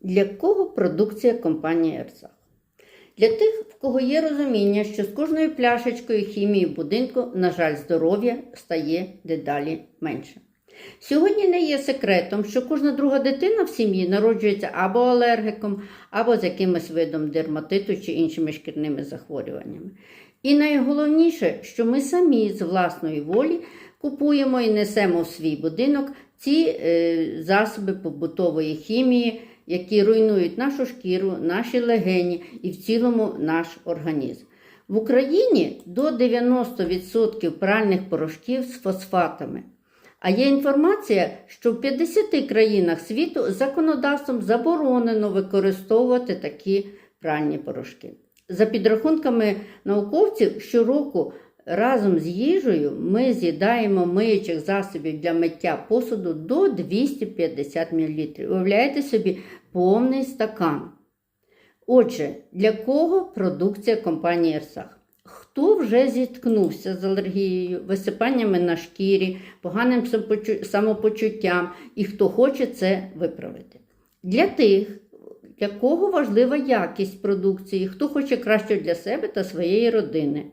Для кого продукція компанії Ерсах? Для тих, в кого є розуміння, що з кожною пляшечкою хімії в будинку, на жаль, здоров'я стає дедалі менше. Сьогодні не є секретом, що кожна друга дитина в сім'ї народжується або алергиком, або з якимось видом дерматиту чи іншими шкірними захворюваннями. І найголовніше, що ми самі з власної волі купуємо і несемо в свій будинок ці е, засоби побутової хімії, які руйнують нашу шкіру, наші легені і в цілому наш організм. В Україні до 90% пральних порошків з фосфатами. А є інформація, що в 50 країнах світу законодавством заборонено використовувати такі пральні порошки. За підрахунками науковців, щороку разом з їжею ми з'їдаємо миючих засобів для миття посуду до 250 мл. Уявляєте собі повний стакан. Отже, для кого продукція компанії Ерсах? Хто вже зіткнувся з алергією, висипаннями на шкірі, поганим самопочуттям і хто хоче це виправити? Для тих, для кого важлива якість продукції, хто хоче краще для себе та своєї родини.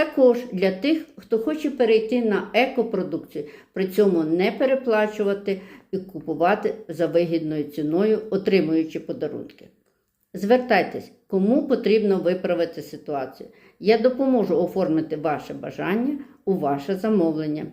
Також для тих, хто хоче перейти на екопродукцію, при цьому не переплачувати і купувати за вигідною ціною, отримуючи подарунки. Звертайтесь, кому потрібно виправити ситуацію. Я допоможу оформити ваше бажання у ваше замовлення.